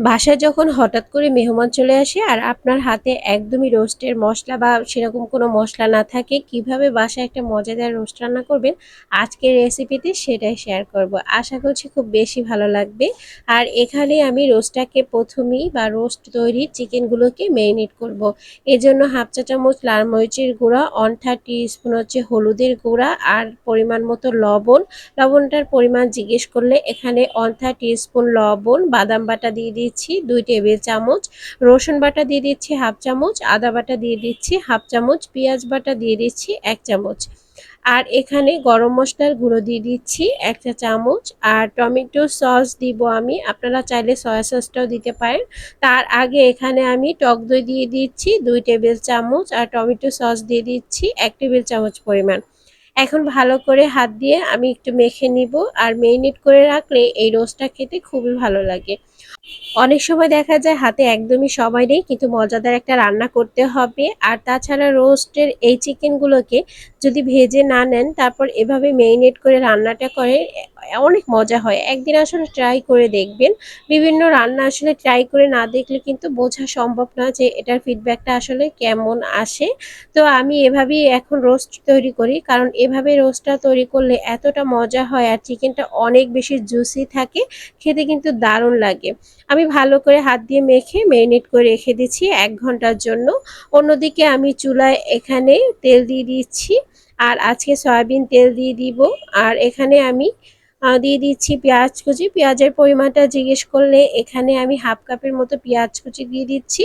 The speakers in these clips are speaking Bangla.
বাসায় যখন হঠাৎ করে মেহমান চলে আসে আর আপনার হাতে একদমই রোস্টের মশলা বা সেরকম কোনো মশলা না থাকে, কীভাবে বাসায় একটা মজাদার রোস্ট রান্না করবেন? আজকের রেসিপিতে সেটাই শেয়ার করব। আশা করছি খুব বেশি ভালো লাগবে। আর এখানে আমি রোস্টটাকে প্রথমেই বা রোস্ট তৈরি চিকেনগুলোকে মেরিনেট করব। এজন্য হাফ চা চামচ লাল মরিচের গুঁড়া ওয়ান থার্টি স্পুন হচ্ছে হলুদের গুঁড়া আর পরিমাণ মতো লবণ। লবণটার পরিমাণ জিজ্ঞেস করলে এখানে ওয়ান থার্টি স্পুন লবণ, বাদাম বাটা দিয়ে দিচ্ছি দুই টেবিল চামচ। রসুন বাটা দিয়ে দিচ্ছি হাফ চামচ, আদা বাটা দিয়ে দিচ্ছি হাফ চামচ, পেঁয়াজ বাটা দিয়ে দিচ্ছি এক চামচ। আর এখানে গরম মশলার গুঁড়ো দিয়ে দিচ্ছি একটা চামচ। আর টমেটো সস দিব আমি, আপনারা চাইলে সয়া সসটাও দিতে পারেন। তার আগে এখানে আমি টক দই দিয়ে দিচ্ছি দুই টেবিল চামচ আর টমেটো সস দিয়ে দিচ্ছি এক টেবিল চামচ পরিমাণ। এখন ভালো করে হাত দিয়ে আমি একটু মেখে নিব। আর মেরিনেট করে রাখলে এই রোস্টটা খেতে খুবই ভালো লাগে। অনেক সময় দেখা যায় হাতে একদমই সময় নেই, কিন্তু মজাদার একটা রান্না করতে হবে। আর তাছাড়া রোস্টের এই চিকেনগুলোকে যদি ভেজে না নেন, তারপর এভাবে মেরিনেট করে রান্নাটা করে, অনেক মজা হয়। একদিন আসলে ট্রাই করে দেখবেন। বিভিন্ন রান্না আসলে ট্রাই করে না দেখলে কিন্তু বোঝা সম্ভব না যে এটার ফিডব্যাকটা আসলে কেমন আসে। তো আমি এভাবেই এখন রোস্ট তৈরি করি, কারণ এভাবে রোস্টটা তৈরি করলে এতটা মজা হয় আর চিকেনটা অনেক বেশি জুসি থাকে, খেতে কিন্তু দারুণ লাগে। আমি ভালো করে হাত দিয়ে মেখে ম্যারিনেট করে রেখে দিচ্ছি এক ঘণ্টার জন্য। অন্যদিকে আমি চুলায় এখানে তেল দিয়ে দিচ্ছি। আর আজকে সয়াবিন তেল দিয়ে দিব। আর এখানে আমি দিয়ে দিচ্ছি পেঁয়াজ কুচি। পেঁয়াজের পরিমাণটা জিজ্ঞেস করলে এখানে আমি হাফ কাপের মতো পেঁয়াজ কুচি দিয়ে দিচ্ছি।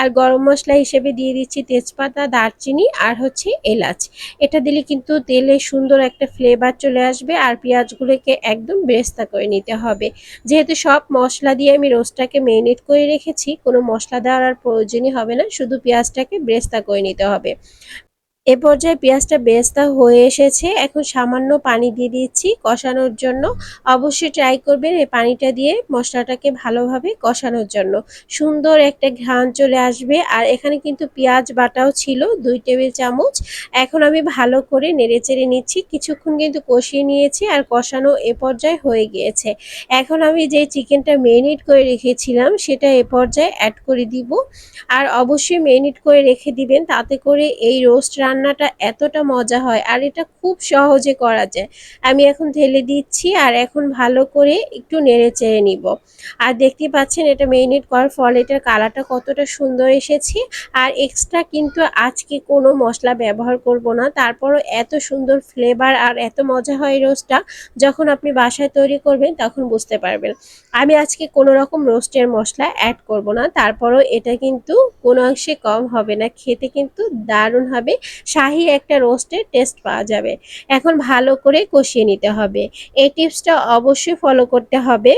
আর গরম মশলা হিসেবে দিয়ে দিচ্ছি তেজপাতা, দারচিনি আর হচ্ছে এলাচ। এটা দিলে কিন্তু তেলে সুন্দর একটা ফ্লেভার চলে আসবে আর পেঁয়াজগুলোকে একদম বেরেস্তা করে নিতে হবে। যেহেতু সব মশলা দিয়ে আমি রোস্টটাকে মেরিনেট করে রেখেছি, কোনো মশলা দেওয়ার আর প্রয়োজনই হবে না। শুধু পেঁয়াজটাকে বেরেস্তা করে নিতে হবে। এ পর্যায়ে পেঁয়াজটা বেস্তা হয়ে এসেছে। এখন সামান্য পানি দিয়ে দিচ্ছি কষানোর জন্য। অবশ্যই ট্রাই করবেন এই পানিটা দিয়ে মশলাটাকে ভালোভাবে কষানোর জন্য। সুন্দর একটা ঘ্রাণ চলে আসবে। আর এখানে কিন্তু পেঁয়াজ বাটাও ছিল, দুই টেবিল চামচ। এখন আমি ভালো করে নেড়েচেড়ে নিচ্ছি। কিছুক্ষণ কিন্তু কষিয়ে নিয়েছি আর কষানো এ পর্যায়ে হয়ে গিয়েছে। এখন আমি যে চিকেনটা মেরিনেট করে রেখেছিলাম, সেটা এ পর্যায়ে অ্যাড করে দিব। আর অবশ্যই মেরিনেট করে রেখে দিবেন। তাতে করে এই রোস্ট রান্নাটা এতটা মজা হয় আর এটা খুব সহজে করা যায়। আমি এখন ঢেলে দিচ্ছি আর এখন ভালো করে একটু নেড়ে চেড়ে নিব। আর দেখতে পাচ্ছেন এটা মেরিনেট করার ফলে এটার কালারটা কতটা সুন্দর এসেছে। আর এক্সট্রা কিন্তু আজকে কোনো মশলা ব্যবহার করব না। তারপরও এত সুন্দর ফ্লেভার আর এত মজা হয় রোস্টটা যখন আপনি বাসায় তৈরি করবেন তখন বুঝতে পারবেন। আমি আজকে কোনো রকম রোস্টের মশলা অ্যাড করব না। তারপরও এটা কিন্তু কোনো অংশে কম হবে না। খেতে কিন্তু দারুণ হবে। শাহি একটা রোস্টের টেস্ট পাওয়া যাবে। এখন ভালো করে কষিয়ে নিতে হবে। এই টিপসটা অবশ্যই ফলো করতে হবে।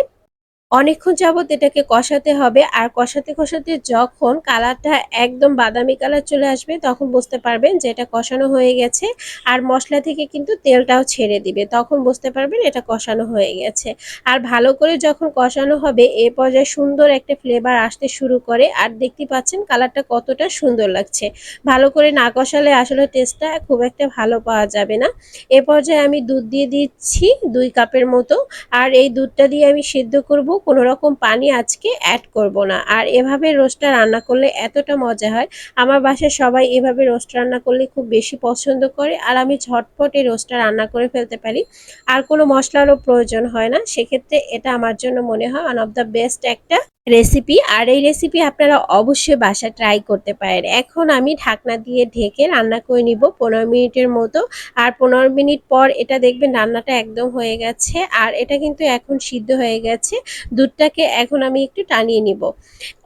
অনেকক্ষণ যাবত এটাকে কষাতে হবে। আর কষাতে কষাতে যখন কালারটা একদম বাদামি কালার চলে আসবে, তখন বুঝতে পারবেন যে এটা কষানো হয়ে গেছে। আর মশলা থেকে কিন্তু তেলটাও ছেড়ে দিবে। তখন বুঝতে পারবেন এটা কষানো হয়ে গেছে। আর ভালো করে যখন কষানো হবে, এ পর্যায়ে সুন্দর একটা ফ্লেভার আসতে শুরু করে। আর দেখতে পাচ্ছেন কালারটা কতটা সুন্দর লাগছে। ভালো করে না কষালে আসলে টেস্টটা খুব একটা ভালো পাওয়া যাবে না। এ পর্যায়ে আমি দুধ দিয়ে দিচ্ছি দুই কাপের মতো। আর এই দুধটা দিয়ে আমি সিদ্ধ করব কোনো রকম পানি আজকে অ্যাড করব না। আর এভাবে রোস্টটা রান্না করলে এতটা মজা হয়। আমার বাসায় সবাই এভাবে রোস্ট রান্না করলে খুব বেশি পছন্দ করে আর আমি ঝটপট এই রোস্টটা রান্না করে ফেলতে পারি। আর কোনো মশলারও প্রয়োজন হয় না। সেক্ষেত্রে এটা আমার জন্য মনে হয় ওয়ান অফ দ্য বেস্ট একটা রেসিপি আর এই রেসিপি আপনারা অবশ্যই বাসা ট্রাই করতে পারেন। এখন আমি ঢাকনা দিয়ে ঢেকে রান্না করে নিব পনেরো মিনিটের মতো। আর পনেরো মিনিট পর এটা দেখবেন রান্নাটা একদম হয়ে গেছে, আর এটা কিন্তু এখন সিদ্ধ হয়ে গেছে। দুধটাকে এখন আমি একটু টানিয়ে নিব।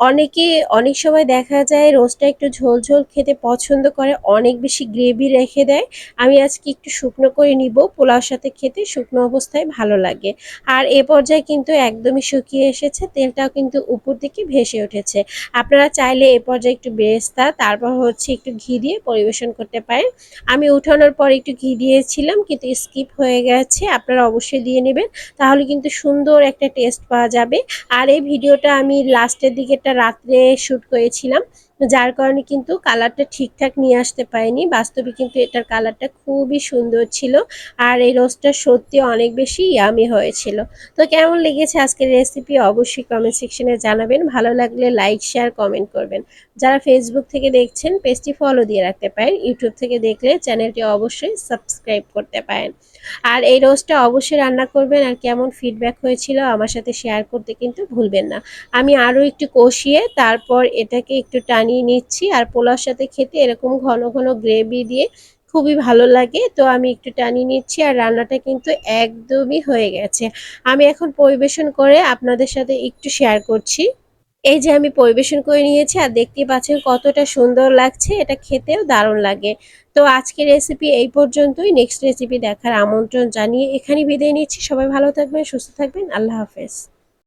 অনেকে, অনেক সময় দেখা যায় রোস্টটা একটু ঝোল ঝোল খেতে পছন্দ করে, অনেক বেশি গ্রেভি রেখে দেয়। আমি আজকে একটু শুকনো করে নিব, পোলাওর সাথে খেতে শুকনো অবস্থায় ভালো লাগে। আর এ পর্যায়ে কিন্তু একদমই শুকিয়ে এসেছে, তেলটাও কিন্তু উপর দিকে ভেসে উঠেছে। আপনারা চাইলে এ পর্যায়ে একটু বেরেস্তা, তারপর হচ্ছে একটু ঘি দিয়ে পরিবেশন করতে পারেন। আমি উঠানোর পর একটু ঘি দিয়েছিলাম, কিন্তু স্কিপ হয়ে গেছে, আপনারা অবশ্যই দিয়ে নেবেন। তাহলে কিন্তু সুন্দর একটা টেস্ট পাওয়া যাবে। আর এই ভিডিওটা আমি লাস্টের দিকে একটা রাত্রে শ্যুট করেছিলাম। যার কারণে কিন্তু কালারটা ঠিকঠাক নিয়ে আসতে পারিনি। বাস্তবে কিন্তু এটার কালারটা খুবই সুন্দর ছিল আর এই রোস্টটা সত্যি অনেক বেশি ইয়ামি হয়েছিল। তো কেমন লেগেছে আজকের রেসিপি অবশ্যই কমেন্ট সেকশনে জানাবেন। ভালো লাগলে লাইক শেয়ার কমেন্ট করবেন। যারা ফেসবুক থেকে দেখছেন, পেজটি ফলো দিয়ে রাখতে পারেন। ইউটিউব থেকে দেখলে চ্যানেলটি অবশ্যই সাবস্ক্রাইব করতে পারেন। আর এই রোস্টটা অবশ্যই রান্না করবেন আর কেমন ফিডব্যাক হয়েছিল আমার সাথে শেয়ার করতে কিন্তু ভুলবেন না। আমি আরও একটু কষিয়ে তারপর এটাকে একটু টানিয়ে নিচ্ছি আর পোলাওর সাথে খেতে এরকম ঘন ঘন গ্রেভি দিয়ে খুবই ভালো লাগে। তো আমি একটু টানিয়ে নিচ্ছি আর রান্নাটা কিন্তু একদমই হয়ে গেছে। আমি এখন পরিবেশন করে আপনাদের সাথে একটু শেয়ার করছি। এই যে আমি পরিবেশন করে নিয়েছি আর দেখতে পাচ্ছেন কতটা সুন্দর লাগছে, এটা খেতেও দারুণ লাগে। তো আজকের রেসিপি এই পর্যন্তই। নেক্সট রেসিপি দেখার আমন্ত্রণ জানিয়ে এখানে বিদায় নিচ্ছি। সবাই ভালো থাকবেন, সুস্থ থাকবেন। আল্লাহ হাফেজ।